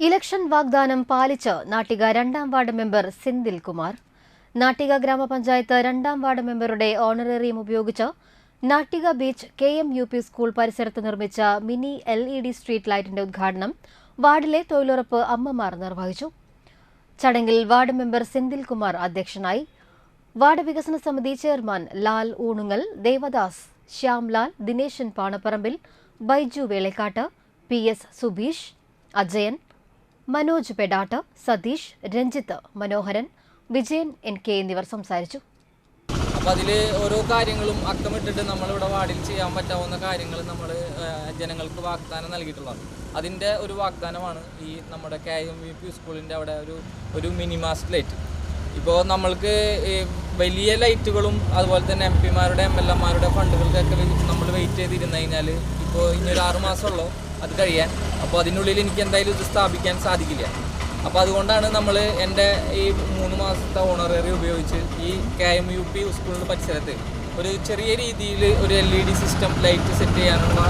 Election വാഗ്ദാനം പാലിച്ച് നാട്ടിക രണ്ടാം വാർഡ് മെമ്പർ സിന്ധിൽ കുമാർ നാട്ടിക ഗ്രാമപഞ്ചായത്ത് രണ്ടാം വാർഡ് മെമ്പറുടെ ഓണറേറിയം ഉപയോഗിച്ച് Nattika beach K M U P school പരിസരത്ത് നിർമ്മിച്ച mini L E D street ലൈറ്റിന്റെ ഉദ്ഘാടനം വാർഡിലെ തൊഴിലുറപ്പ് അമ്മമാർ നിർവഹിച്ചു. ചടങ്ങിൽ വാർഡ് മെമ്പർ സിന്ധിൽ കുമാർ അധ്യക്ഷനായി. വാർഡ് വികസന സമിതി chairman Lal Oonungal Devadas Shyamlal Dineshan Panapparambil Baiju Velakkattu P S Subeesh Ajayan Manoj Pedattu Satheesh Ranjith Manoharan Vijayan N K എന്നിവർ സംസാരിച്ചു. അപ്പോൾ അതിൽ ഓരോ കാര്യങ്ങളും അക്കമിട്ടിട്ട് നമ്മളിവിടെ വാർഡിൽ ചെയ്യാൻ പറ്റാവുന്ന കാര്യങ്ങൾ നമ്മൾ ജനങ്ങൾക്ക് വാഗ്ദാനം നൽകിയിട്ടുള്ളത്. അതിന്റെ ഒരു വാഗ്ദാനമാണ് ഈ നമ്മുടെ കെ എം വി പി സ്കൂളിന്റെ അവിടെ ഒരു ഒരു മിനിമാസ്റ്റ് ലൈറ്റ്. ഇപ്പോൾ നമ്മൾക്ക് വലിയ ലൈറ്റുകളും അതുപോലെ തന്നെ എം പിമാരുടെ എം എൽ എമാരുടെ ഫണ്ടുകൾക്കൊക്കെ നമ്മൾ വെയിറ്റ് ചെയ്തിരുന്നു കഴിഞ്ഞാൽ ഇപ്പോൾ ഇനി ആറ് മാസമുള്ളൂ അത് കഴിയാൻ അപ്പോൾ അതിനുള്ളിൽ എനിക്ക് എന്തായാലും ഇത് സ്ഥാപിക്കാൻ സാധിക്കില്ല. അപ്പോൾ അതുകൊണ്ടാണ് നമ്മൾ എന്റെ ഈ മൂന്ന് മാസത്തെ ഓണററി ഉപയോഗിച്ച് ഈ കെ എം യു പി സ്കൂളിന്റെ പരിസരത്ത് ഒരു ചെറിയ രീതിയിൽ ഒരു L E D system light set ചെയ്യാനുള്ള